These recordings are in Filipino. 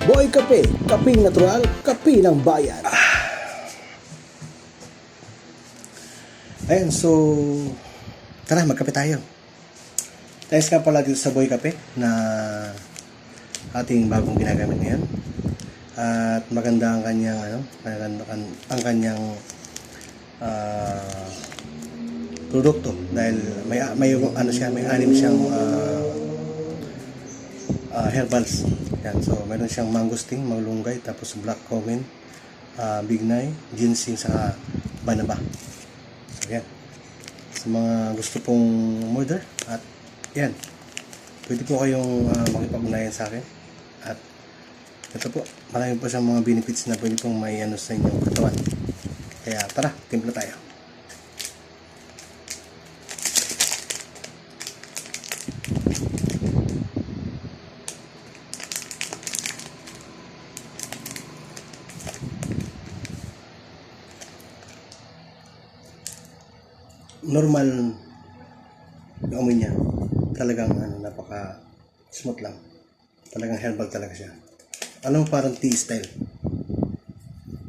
Boy Kape, kaping natural, kape ng bayan. Ayun, so tara magkape tayo. Thanks nga pala dito sa Boy Kape na ating bagong ginagamit ngayon. At maganda ang kanyang ano, maganda ang kanyang ah, produkto dahil may may ano siya, may anim siyang ah, ah, herbals. Yan, so meron siyang mangosteen, malunggay, tapos black cumin, ah, bignay, ginseng, saka banaba. So yan. Sa mga gusto pong order at yan. Pwede po kayong uh, makipag-ugnayan sa akin. At ito po, marami po siyang mga benefits na pwede pong may ano sa inyong katawan. Kaya tara, timpla tayo. Normal yung amoy niya. Talagang ano, napaka smooth lang. Talagang herbal talaga siya. Alam mo parang tea style.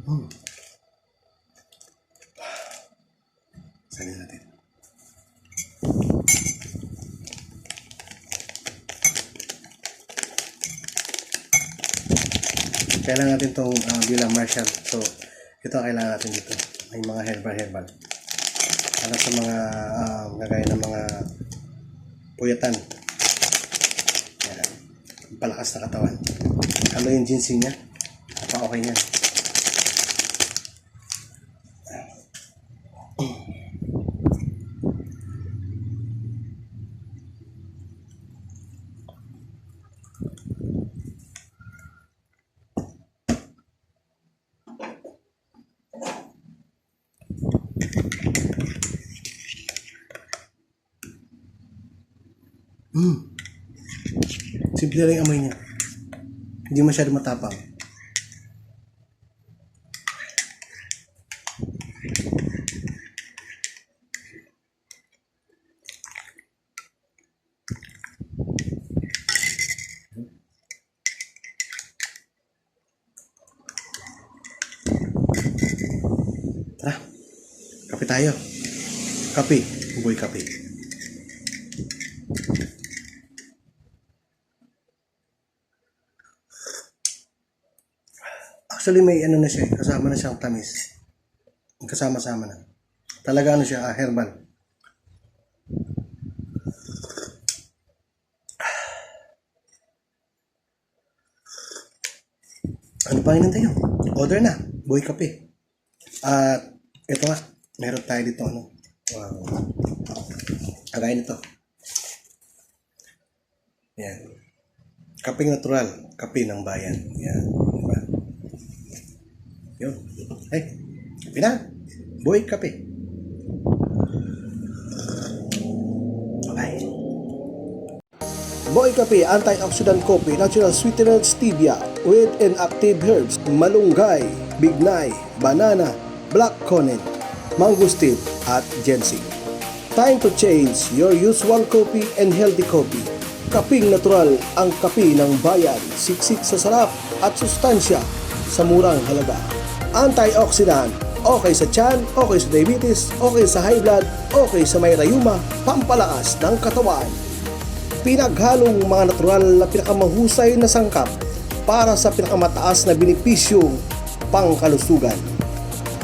Hmm. Salin natin. Kailangan natin itong uh, bilang Marshall. So, ito ang kailangan natin dito. May mga herbal-herbal para sa mga uh, gagaya ng mga puyatan. Yan. Palakas na katawan. Ano yung ginseng niya? Apa okay niyan. Mm. Simple lang yung amoy niya. Hindi masyado matapang. Tara, kape tayo. Kape, boy kape. Actually, may ano na siya, kasama na siyang tamis. Kasama-sama na. Talaga ano siya, ah, herbal. Ano pa hinintay nyo? Order na. Boy kape. At ito nga, meron tayo dito ano. Wow. Kagaya nito. Yan. Kapeng natural. Kape ng bayan. Yan. Hey, kape na. Boy, kape. Okay. Boy Kape Antioxidant Coffee Natural Sweetener Stevia with inactive herbs Malunggay, Bignay, Banana, Black Conin, Mangosteen at Ginseng. Time to change your usual coffee and healthy coffee. Kaping natural ang kape ng bayan, siksik sa sarap at sustansya sa murang halaga. Antioxidant, okay sa tiyan, okay sa diabetes, okay sa high blood, okay sa may rayuma, pampalakas ng katawan. Pinaghalong mga natural na pinakamahusay na sangkap para sa pinakamataas na benepisyong pangkalusugan.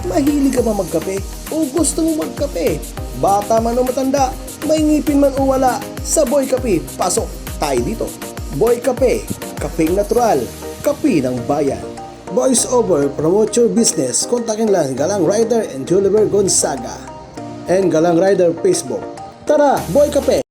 Mahilig ka ba magkape o gusto mo magkape? Bata man o matanda, may ngipin man o wala, sa Boy Kape, pasok tayo dito. Boy Kape, kapeng natural, kape ng bayan. Voice over, promote your business. Kontakin lang Galang Rider and Juliver Gonzaga. And Galang Rider Facebook. Tara, Boy Kape!